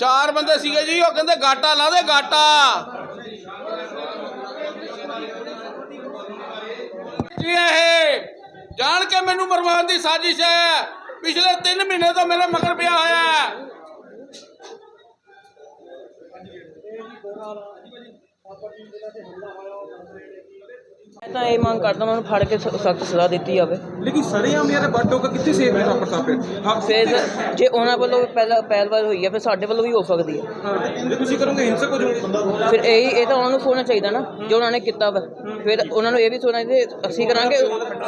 ਚਾਰ ਬੰਦੇ ਸੀਗੇ ਜੀ, ਉਹ ਕਹਿੰਦੇ ਗਾਟਾ ਲਾ ਦੇ, ਗਾਟਾ। ਜੀ ਇਹ ਜਾਣ ਕੇ ਮੈਨੂੰ ਮਰਵਾਉਣ ਦੀ ਸਾਜ਼ਿਸ਼ ਹੈ। ਪਿਛਲੇ 3 ਮਹੀਨੇ ਤੋਂ ਮੇਰੇ ਮਗਰ ਪਿਆ ਹੋਇਆ ਹੈ। ਮੈਂ ਤਾਂ ਇਹ ਮੰਗ ਕਰਦਾ ਉਹਨਾਂ ਨੂੰ ਫੜ ਕੇ ਸਖਤ ਸਜ਼ਾ ਦਿੱਤੀ ਜਾਵੇ। ਲੇਕਿਨ ਸਰੇਆਮ ਯਾਰ ਬੱਟ ਹੋਗਾ ਕਿੱਥੇ ਸੇਫ? ਹੈ ਥਾਪਰ ਸਾਹਿਬ ਫਿਰ ਹਾਂ ਫਿਰ ਜੇ ਉਹਨਾਂ ਵੱਲੋਂ ਪਹਿਲਾਂ ਪਹਿਲਵਾਰ ਹੋਈ ਹੈ ਫਿਰ ਸਾਡੇ ਵੱਲੋਂ ਵੀ ਹੋ ਸਕਦੀ ਹੈ ਹਾਂ। ਜੇ ਤੁਸੀਂ ਕਰੋਗੇ ਹਿੰਸਕ ਹੋ ਜਾਓਗੇ। ਫਿਰ ਇਹ ਇਹ ਤਾਂ ਉਹਨਾਂ ਨੂੰ ਸੋਚਣਾ ਚਾਹੀਦਾ ਨਾ ਜੋ ਉਹਨਾਂ ਨੇ ਕੀਤਾ ਵਾ। ਫਿਰ ਉਹਨਾਂ ਨੂੰ ਇਹ ਵੀ ਸੋਚਣਾ ਚਾਹੀਦਾ ਅਸੀਂ ਕਰਾਂਗੇ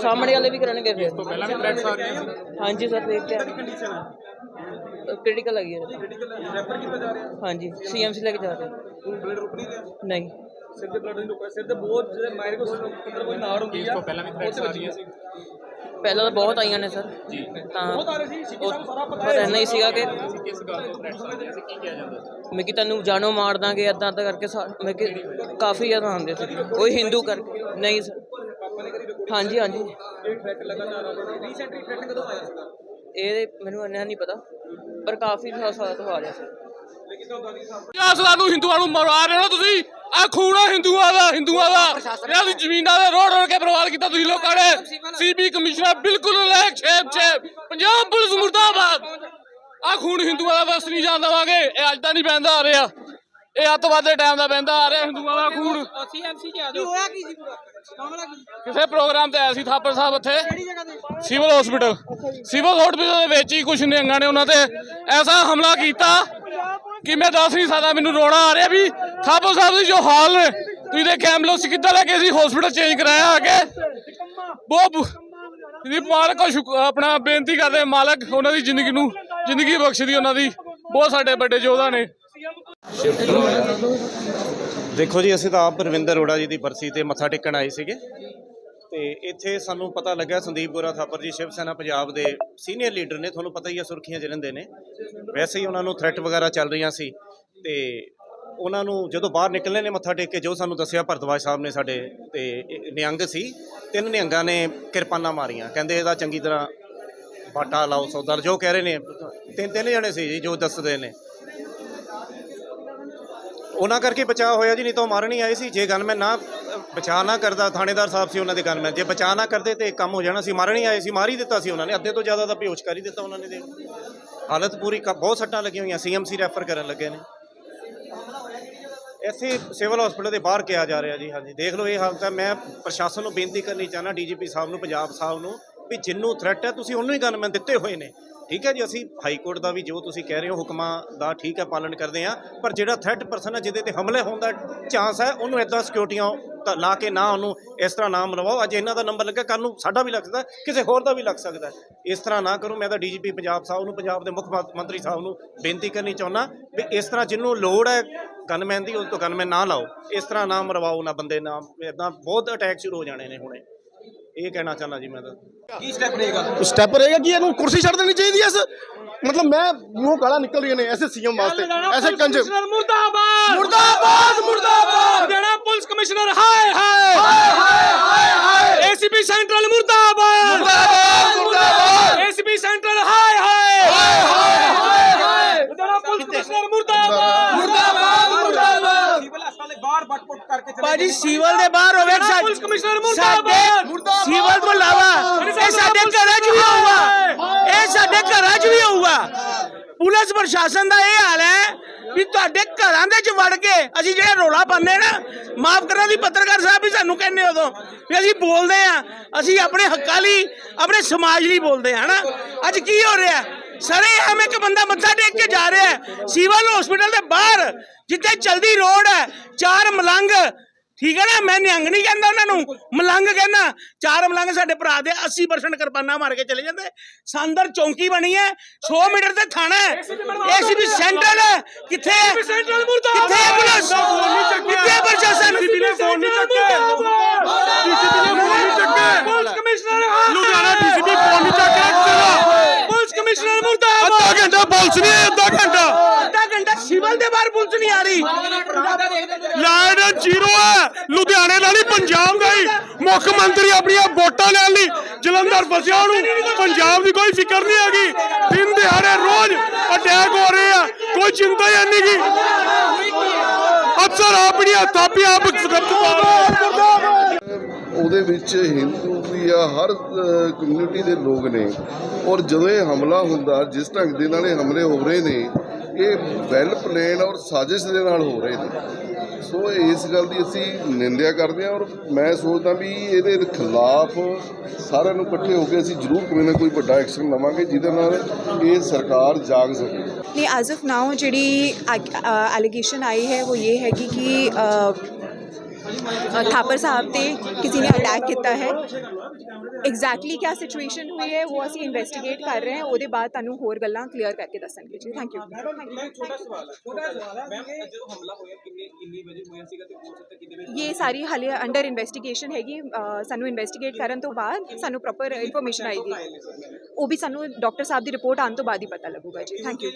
ਸਾਹਮਣੇ ਵਾਲੇ ਵੀ ਕਰਨਗੇ ਫਿਰ। ਪਹਿਲਾਂ ਵੀ ਥ੍ਰੈਟਸ ਆ ਰਹੀਆਂ ਸੀ ਹਾਂਜੀ ਸਰ ਦੇਖਦੇ ਆ? ਕੰਡੀਸ਼ਨ ਹੈ ਕ੍ਰਿਟੀਕਲ ਹੈਗੀ ਹੈ ਕ੍ਰਿਟੀਕਲ ਰੈਫਰ ਕੀਤਾ ਜਾ ਰਿਹਾ? ਹਾਂਜੀ ਸੀਐਮਸੀ ਲੈ ਕੇ ਜਾ ਰਹੇ। ਹੁਣ ਬਲੱਡ ਰੁਕ ਨਹੀਂ ਰਿਹਾ? ਨਹੀਂ। ਸਿਰ ਦੇ ਬਲੱਡ ਨਹੀਂ ਰੁਕਿਆ ਸਿਰ ਦੇ ਬਹੁਤ ਜਿਹੜੇ ਮਾਇਰ ਕੋ ਅੰਦਰ ਕੋਈ ਨਾੜ ਹੁੰਦੀ ਆ ਪਹਿਲਾਂ ਵੀ ਥ੍ਰੈਟਸ ਆ ਰਹੀਆਂ ਸੀ। ਪਹਿਲਾਂ ਤਾਂ ਬਹੁਤ ਆਈਆਂ ਨੇ ਸਰ। ਜੀ। ਤਾਂ ਬਹੁਤ ਆ ਰਹੇ ਸੀ ਸਾਹਿਬ ਸਾਰਾ ਪਤਾ ਪਤਾ ਨਹੀਂ ਸੀਗਾ ਕਿ ਕਿਸ ਗੱਲ ਤੋਂ ਥ੍ਰੈਟਸ ਆ ਰਹੀਆਂ ਸੀ ਕੀ ਕਿਹਾ ਜਾਂਦਾ ਸੀ? ਮੈਂ ਕਿ ਤੈਨੂੰ ਜਾਨੋਂ ਮਾਰ ਦਾਂਗੇ ਏਦਾਂ ਏਦਾਂ ਕਰਕੇ ਸਾ- ਮੈਂ ਕਿ ਕਾਫੀ ਜ਼ਿਆਦਾ ਆਉਂਦੇ ਸੀ। ਕੋਈ ਹਿੰਦੂ ਕਰਕੇ ਨਹੀਂ ਸਰ। ਪਾਪਾ ਨੇ ਕਰੀ ਰਿਕਾਰਡ ਹਾਂਜੀ ਹਾਂਜੀ। ਇਹ ਥ੍ਰੈਟ ਲਗਾਤਾਰ ਆ ਰਿਹਾ ਰੀਸੈਂਟਲੀ ਥ੍ਰੈਟ ਕਦੋਂ ਆਇਆ ਸੀਗਾ? ਇਹ ਮੈਨੂੰ ਇੰਨਾ ਨਹੀਂ ਪਤਾ ਪਰ ਕਾਫੀ ਸਾਲ ਤੋਂ ਆ ਰਿਹਾ ਸੀ। ਲੇਕਿਨ ਤੁਹਾਨੂੰ ਦਾਦੀ ਸਾਹਿਬ ਅਸਲਾਂ ਨੂੰ ਹਿੰਦੂਆਂ ਨੂੰ ਮਰਵਾ ਰਹੇ ਹੋ ਤੁਸੀਂ? ਆ ਖੂਨ ਆ ਹਿੰਦੂਆਂ ਦਾ ਹਿੰਦੂਆਂ ਦਾ। ਇਹਨਾਂ ਦੀ ਜ਼ਮੀਨਾਂ ਦੇ ਰੋੜ ਰੋੜ ਕੇ ਬਰਬਾਦ ਕੀਤਾ ਤੁਸੀਂ ਲੋਕਾਂ ਨੇ। ਸੀਬੀ ਕਮਿਸ਼ਨਰ ਬਿਲਕੁਲ ਲੈਕ ਛੇਪ ਛੇਪ। ਪੰਜਾਬ ਪੁਲਿਸ ਮੁਰਦਾਬਾਦ। ਆ ਖੂਨ ਹਿੰਦੂਆਂ ਦਾ ਵਸ ਨਹੀਂ ਜਾਣ ਦੇਵਾਂਗੇ ਇਹ ਅੱਜ ਦਾ ਨਹੀਂ ਬਹਿੰਦਾ ਆ ਰਿਹਾ। ਇਹ ਅੱਤਵਾਦ ਦੇ ਟਾਈਮ ਦਾ ਬਹਿੰਦਾ ਆ ਰਿਹਾ ਹਿੰਦੂਆਂ ਦਾ ਖੂਨ। ਸੀਐਮਸੀ ਚ ਆ ਜਾਓ ਹੋਇਆ ਕੀ ਸੀ ਪੂਰਾ? ਮਾਮਲਾ ਕੀ ਕਿਸੇ ਪ੍ਰੋਗਰਾਮ ਤੇ ਆਇਆ ਸੀ ਥਾਪਰ ਸਾਹਿਬ ਉੱਥੇ। ਕਿਹੜੀ ਜਗ੍ਹਾ ਤੇ? ਸਿਵਲ ਹਸਪੀਟਲ ਸਿਵਲ ਹਸਪੀਟਲ ਦੇ ਵਿੱਚ ਹੀ ਕੁਝ ਨਿਹੰਗਾਂ ਨੇ ਉਹਨਾਂ ਤੇ ਐਸਾ ਹਮਲਾ ਕੀਤਾ। ਕਿ ਮੈਂ ਦੱਸ ਨਹੀਂ ਸਕਦਾ, ਮੈਨੂੰ ਰੋਣਾ ਆ ਰਿਹਾ ਵੀ ਥਾਪਰ ਸਾਹਿਬ ਦੀ ਜੋ ਹਾਲ ਨੇ, ਤੁਸੀਂ ਦੇਖਿਆ ਐਂਬੂਲੈਂਸ ਕਿੱਦਾਂ ਲੈ ਕੇ ਸੀ ਹਸਪੀਟਲ ਚੇਂਜ ਕਰਾਇਆ ਆ ਕੇ। ਬਹੁਤ ਇਹਦੀ ਮਾਲਕ ਕੋ ਆਪਣਾ ਬੇਨਤੀ ਕਰਦੇ ਮਾਲਕ ਉਹਨਾਂ ਦੀ ਜ਼ਿੰਦਗੀ ਨੂੰ, ਜ਼ਿੰਦਗੀ ਬਖਸ਼ਦੀ ਉਹਨਾਂ ਦੀ। ਬਹੁਤ ਸਾਡੇ ਵੱਡੇ ਯੋਧਾ ਨੇ। ਦੇਖੋ ਜੀ, ਅਸੀਂ ਤਾਂ ਆਪ ਰਵਿੰਦਰ ਅਰੋੜਾ ਜੀ ਦੀ ਬਰਸੀ ਤੇ ਮੱਥਾ ਟੇਕਣ ਆਏ ਸੀਗੇ। ਤੇ ਇੱਥੇ ਸਾਨੂੰ ਪਤਾ ਲੱਗਾ ਸੰਦੀਪ ਗੋਰਾ ਥਾਪਰ ਜੀ, ਸ਼ਿਵ ਸੈਨਾ ਪੰਜਾਬ ਦੇ ਸੀਨੀਅਰ ਲੀਡਰ ਨੇ। ਤੁਹਾਨੂੰ ਪਤਾ ਹੀ ਆ, ਸੁਰਖੀਆਂ ਜਲੰਦੇ ਨੇ। ਵੈਸੇ ਹੀ ਉਹਨਾਂ ਨੂੰ ਥ੍ਰੈਟ ਵਗੈਰਾ ਚੱਲ ਰਹੀਆਂ ਸੀ ਤੇ ਉਹਨਾਂ ਨੂੰ ਜਦੋਂ ਬਾਹਰ ਨਿਕਲਣੇ ਨੇ ਮੱਥਾ ਟੇਕ ਕੇ, ਜੋ ਸਾਨੂੰ ਦੱਸਿਆ ਭਰਦਵਾਜ ਸਾਹਿਬ ਨੇ ਸਾਡੇ ਤੇ ਇਹ ਨਿਹੰਗ ਸੀ, ਤਿੰਨ ਨਿਹੰਗਾਂ ਨੇ ਕਿਰਪਾਨਾਂ ਮਾਰੀਆਂ। ਕਹਿੰਦੇ ਇਹਦਾ ਚੰਗੀ ਤਰ੍ਹਾਂ ਬਾਟਾ ਲਾਓ ਸੌਦਾ। ਜੋ ਕਹਿ ਰਹੇ ਨੇ ਤਿੰਨ ਤਿੰਨ ਜਣੇ ਸੀ ਜੀ ਜੋ ਦੱਸਦੇ ਨੇ। ਉਹਨਾਂ ਕਰਕੇ ਬਚਾਅ ਹੋਇਆ ਜੀ, ਨਹੀਂ ਤਾਂ ਉਹ ਮਾਰਨ ਹੀ ਆਏ ਸੀ। ਜੇ ਗੱਲ ਮੈਂ ਨਾ, ਬਚਾਅ ਨਾ ਕਰਦਾ, ਥਾਣੇਦਾਰ ਸਾਹਿਬ ਸੀ ਉਹਨਾਂ ਦੇ ਗਨਮੈਨ ਜੇ ਬਚਾਅ ਨਾ ਕਰਦੇ ਤੇ ਇਹ ਕੰਮ ਹੋ ਜਾਣਾ ਸੀ, ਮਾਰਨ ਹੀ ਆਏ ਸੀ, ਮਾਰ ਹੀ ਦਿੱਤਾ ਸੀ ਉਹਨਾਂ ਨੇ। ਅੱਧੇ ਤੋਂ ਜ਼ਿਆਦਾ ਦਾ ਬੇਹੋਸ਼ ਕਰ ਹੀ ਦਿੱਤਾ ਉਹਨਾਂ ਨੇ ਦੇ ਹਾਲਤ ਪੂਰੀ ਕ- ਬਹੁਤ ਸੱਟਾਂ ਲੱਗੀਆਂ ਹੋਈਆਂ, ਸੀਐਮਸੀ ਰੈਫਰ ਕਰਨ ਲੱਗੇ ਨੇ। ਇੱਥੇ ਸਿਵਲ ਹਸਪੀਟਲ ਦੇ ਬਾਹਰ ਕਿਹਾ ਜਾ ਰਿਹਾ ਜੀ, ਹਾਂਜੀ। ਦੇਖ ਲਓ ਇਹ ਹਾਲਤ ਹੈ। ਮੈਂ ਪ੍ਰਸ਼ਾਸਨ ਨੂੰ ਬੇਨਤੀ ਕਰਨੀ ਚਾਹਨਾ ਡੀਜੀਪੀ ਸਾਹਿਬ ਨੂੰ, ਪੰਜਾਬ ਸਾਹਿਬ ਨੂੰ, ਵੀ ਜਿੰਨੂੰ ਥ੍ਰੈਟ ਹੈ, ਤੁਸੀਂ ਉਹਨੂੰ ਹੀ ਗਨਮੈਨ ਦਿੱਤੇ ਹੋਏ ਨੇ। ਠੀਕ ਹੈ ਜੀ, ਅਸੀਂ ਹਾਈ ਕੋਰਟ ਦਾ ਵੀ ਜੋ ਤੁਸੀਂ ਕਹਿ ਰਹੇ ਹੋ ਹੁਕਮਾਂ ਦਾ ਠੀਕ ਹੈ, ਪਾਲਣ ਕਰਦੇ ਆ ਪਰ ਜਿਹੜਾ ਥ੍ਰੈਟ ਪਰਸਨ ਹੈ, ਜਿਹਦੇ ਤੇ ਹਮਲੇ ਹੋਣ ਦਾ ਚਾਂਸ ਹੈ, ਉਹਨੂੰ ਇਦਾਂ ਸਿਕਿਉਰਟੀਆਂ ਤਾਂ ਲਾ ਕੇ ਨਾ ਉਹਨੂੰ ਇਸ ਤਰ੍ਹਾਂ ਨਾਮ ਲਵਾਓ ਅੱਜ ਇਹਨਾਂ ਦਾ ਨੰਬਰ ਲੱਗਾ ਕੱਲ ਨੂੰ ਸਾਡਾ ਵੀ ਲੱਗ ਸਕਦਾ, ਕਿਸੇ ਹੋਰ ਦਾ ਵੀ ਲੱਗ ਸਕਦਾ। ਇਸ ਤਰ੍ਹਾਂ ਨਾ ਕਰੋ, ਮੈਂ ਤਾਂ ਡੀਜੀਪੀ ਪੰਜਾਬ ਸਾਹਿਬ ਨੂੰ, ਪੰਜਾਬ ਦੇ ਮੁੱਖ ਮੰਤਰੀ ਸਾਹਿਬ ਨੂੰ ਬੇਨਤੀ ਕਰਨੀ ਚਾਹੁੰਦਾ ਵੀ ਇਸ ਤਰ੍ਹਾਂ ਜਿਹਨੂੰ ਲੋੜ ਹੈ ਗਨਮੈਨ ਦੀ ਉਹ ਤੋਂ ਗਨਮੈਨ ਨਾ ਲਾਓ। ਇਸ ਤਰ੍ਹਾਂ ਨਾਮ ਮਰਵਾਓ ਨਾ ਬੰਦੇ ਨਾਮ ਇਦਾਂ ਬਹੁਤ ਅਟੈਕ ਸ਼ੁਰੂ ਹੋ ਜਾਣੇ ਨੇ ਹੁਣੇ। ਇਹ ਕਹਿਣਾ ਚਾਹੁੰਦਾ ਜੀ ਮੈਂ ਤਾਂ। ਕੀ ਸਟੈਪ ਰਹੇਗਾ? ਸਟੈਪ ਰਹੇਗਾ ਕਿ? ਇਹਨੂੰ ਕੁਰਸੀ ਛੱਡ ਦੇਣੀ ਚਾਹੀਦੀ ਐ ਮਤਲਬ ਮੈਂ ਮੂੰਹ ਗਾਲਾਂ ਨਿਕਲ ਰਹੀਆਂ ਨੇ ਐਸੇ ਸੀਐਮ ਵਾਸਤੇ। ਐਸੇ ਕੰਜ ਮੁਰਦਾਬਾਦ! ਮੁਰਦਾਬਾਦ ਮੁਰਦਾਬਾਦ! ਜਿਹੜਾ ਪੁਲਿਸ ਕਮਿਸ਼ਨਰ ਹਾਏ ਹਾਏ! ਹਾਏ ਹਾਏ ਹਾਏ ਏਸੀਪੀ ਸੈਂਟਰਲ ਮੁਰਦਾਬਾਦ ਮੁਰਦਾਬਾਦ ਏਸੀਪੀ ਸੈਂਟਰਲ ਹਾਏ ਹਾਏ ਹਾਏ ਹਾਏ ਹਾਏ ਹਾਏ ਜਿਹੜਾ ਪੁਲਿਸ ਕਮਿਸ਼ਨਰ ਮੁਰਦਾਬਾਦ ਮੁਰਦਾਬਾਦ ਮੁਰਦਾਬਾਦ ਸਿਵਲ ਹਸਪਤਾਲ ਦੇ ਬਾਹਰ ਬੱਟ ਪੁੱਟ ਭਾਜੀ ਸਿਵਲ ਦੇ ਬਾਹਰ ਹੋਵੇ ਪੁਲਿਸ ਕਮਿਸ਼ਨਰ ਮੁਰਦਾਬਾਦ। ਸਿਵਲ ਤੋਂ ਇਲਾਵਾ ਇਹ ਸਾਡੇ ਘਰਾਂ 'ਚ ਵੀ ਹੋਊਗਾ ਇਹ ਸਾਡੇ ਘਰਾਂ 'ਚ ਵੀ ਹੋਊਗਾ ਪੁਲਿਸ ਪ੍ਰਸ਼ਾਸਨ ਦਾ ਇਹ ਹਾਲ ਹੈ ਵੀ ਤੁਹਾਡੇ ਘਰਾਂ ਦੇ 'ਚ ਵੜ ਕੇ ਅਸੀਂ ਜਿਹੜੇ ਰੋਲਾ ਪਾਉਂਦੇ ਨਾ ਮਾਫ ਕਰਨਾ ਦੀ ਪੱਤਰਕਾਰ ਸਾਹਿਬ ਵੀ ਸਾਨੂੰ ਕਹਿੰਦੇ ਉਦੋਂ ਵੀ ਅਸੀਂ ਬੋਲਦੇ ਆ ਅਸੀਂ ਆਪਣੇ ਹੱਕਾਂ ਲਈ ਆਪਣੇ ਸਮਾਜ ਲਈ ਬੋਲਦੇ ਆ ਹਨਾ? ਅੱਜ ਕੀ ਹੋ ਰਿਹਾ? ਸਰੇ ਹਮ ਇੱਕ ਬੰਦਾ ਮੱਥਾ ਟੇਕ ਕੇ ਜਾ ਰਿਹਾ ਹੈ। ਸਿਵਲ ਹਸਪੀਟਲ ਦੇ ਬਾਹਰ ਜਿੱਥੇ ਚਲਦੀ ਰੋਡ ਹੈ ਚਾਰ ਮਲੰਗ ਠੀਕ ਹੈ ਨਾ? ਮੈਂ ਨਿਹੰਗ ਨਹੀਂ ਕਹਿੰਦਾ ਉਹਨਾਂ ਨੂੰ। ਮਲੰਗ ਕਹਿੰਦਾ ਚਾਰ ਮਲੰਗ ਸਾਡੇ ਭਰਾ ਦੇ 80% ਕਿਰਪਾਨਾਂ ਮਾਰ ਕੇ ਚਲੇ ਜਾਂਦੇ। ਸੰਦਰ ਚੌਂਕੀ ਬਣੀ ਹੈ 100 ਮੀਟਰ ਤੇ ਥਾਣਾ ਹੈ। ਏਸੀਬੀ ਸੈਂਟਰਲ ਹੈ। ਕਿੱਥੇ ਹੈ? ਕਿੱਥੇ ਹੈ ਪੁਲਿਸ ਕਿੱਥੇ ਹੈ ਪ੍ਰਸ਼ਾਸਨ? ਫੋਨ ਨਹੀਂ ਚੱਕਿਆ police commissioner Ludhiana DCP phone ਨਹੀਂ ਚੱਕਿਆ ਪੁਲਿਸ ਕਮਿਸ਼ਨਰ ਮੁਰਦਾਬਾਦ। ਅੱਧਾ ਘੰਟਾ ਪੁਲਿਸ ਨਹੀਂ ਅੱਧਾ ਘੰਟਾ। ਅੱਧਾ ਘੰਟਾ ਸਿਵਲ ਦੇ ਬਾਹਰ ਪੁਲਿਸ ਨਹੀਂ ਆ ਰਹੀ। ਲਾਈਟ ਜ਼ੀਰੋ ਹੈ। ਲੁਧਿਆਣੇ ਨਾਲ ਹੀ ਪੰਜਾਬ ਦਾ ਹੀ। ਮੁੱਖ ਮੰਤਰੀ ਆਪਣੀਆਂ ਵੋਟਾਂ ਲੈਣ ਲਈ ਜਲੰਧਰ ਫਸਿਆ ਉਹਨੂੰ। ਪੰਜਾਬ ਦੀ ਕੋਈ ਫਿਕਰ ਨਹੀਂ ਹੈਗੀ। ਦਿਨ ਦਿਹਾੜੇ ਰੋਜ਼ ਅਟੈਕ ਹੋ ਰਹੇ ਆ। ਕੋਈ ਚਿੰਤਾ ਹੀ ਨਹੀਂ ਗੀ। ਅਫਸਰ ਆਪਣੀਆਂ ਥਾਪੀਆਂ ਆਪ ਉਹਦੇ ਵਿੱਚ ਹਿੰਦੂ ਵੀ ਆ, ਹਰ ਕਮਿਊਨਿਟੀ ਦੇ ਲੋਕ ਨੇ। ਔਰ ਜਦੋਂ ਇਹ ਹਮਲਾ ਹੁੰਦਾ, ਜਿਸ ਢੰਗ ਦੇ ਨਾਲ ਇਹ ਹਮਲੇ ਹੋ ਰਹੇ ਨੇ, ਇਹ ਵੈਲ ਪਲੇਨ ਔਰ ਸਾਜ਼ਿਸ਼ ਦੇ ਨਾਲ ਹੋ ਰਹੇ ਨੇ। ਸੋ ਇਸ ਗੱਲ ਦੀ ਅਸੀਂ ਨਿੰਦਿਆ ਕਰਦੇ ਹਾਂ ਔਰ ਮੈਂ ਸੋਚਦਾ ਵੀ ਇਹਦੇ ਖਿਲਾਫ ਸਾਰਿਆਂ ਨੂੰ ਇਕੱਠੇ ਹੋ ਕੇ ਅਸੀਂ ਜ਼ਰੂਰ ਕੋਈ ਨਾ ਕੋਈ ਵੱਡਾ ਐਕਸ਼ਨ ਲਵਾਂਗੇ, ਜਿਹਦੇ ਨਾਲ ਇਹ ਸਰਕਾਰ ਜਾਗ ਸਕੇ। ਨਹੀਂ ਐਜ਼ ਆਫ ਨਾਓ ਜਿਹੜੀ ਐਲੀਗੇਸ਼ਨ ਆਈ ਹੈ, ਉਹ ਇਹ ਹੈਗੀ ਕਿ ਥਾਪਰ ਸਾਹਿਬ ਤੇ ਕਿਸੇ ਨੇ ਅਟੈਕ ਕੀਤਾ ਹੈ ਐਗਜ਼ੈਕਟਲੀ ਕੀ ਸਿਚੁਏਸ਼ਨ ਹੋਈ ਹੈ ਉਹ ਅਸੀਂ ਇਨਵੈਸਟੀਗੇਟ ਕਰ ਰਹੇ ਹਾਂ ਉਹਦੇ ਬਾਅਦ ਤੁਹਾਨੂੰ ਹੋਰ ਗੱਲਾਂ ਕਲੀਅਰ ਕਰਕੇ ਦੱਸਾਂਗੇ ਜੀ ਥੈਂਕ ਯੂ ਛੋਟਾ ਸਵਾਲ ਹੈ ਛੋਟਾ ਸਵਾਲ ਹੈ ਮੈਮ ਜਦੋਂ ਹਮਲਾ ਹੋਇਆ ਕਿੰਨੇ ਕਿੰਨੇ ਵਜੇ ਹੋਇਆ ਸੀਗਾ ਤੇ ਹੋ ਸਕਦਾ ਕਿੰਨੇ ਵਜੇ ਇਹ ਸਾਰੀ ਹਾਲੇ ਅੰਡਰ ਇਨਵੈਸਟੀਗੇਸ਼ਨ ਹੈਗੀ ਸਾਨੂੰ ਇਨਵੈਸਟੀਗੇਟ ਕਰਨ ਤੋਂ ਬਾਅਦ ਸਾਨੂੰ ਪ੍ਰੋਪਰ ਇਨਫੋਰਮੇਸ਼ਨ ਆਏਗੀ ਉਹ ਵੀ ਸਾਨੂੰ ਡਾਕਟਰ ਸਾਹਿਬ ਦੀ ਰਿਪੋਰਟ ਆਉਣ ਤੋਂ ਬਾਅਦ ਹੀ ਪਤਾ ਲੱਗੂਗਾ ਜੀ ਥੈਂਕ ਯੂ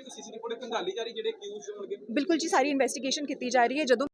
ਬਿਲਕੁਲ ਜੀ ਸਾਰੀ ਇਨਵੈਸਟੀਗੇਸ਼ਨ ਕੀਤੀ ਜਾ ਰਹੀ ਹੈ ਜਦੋਂ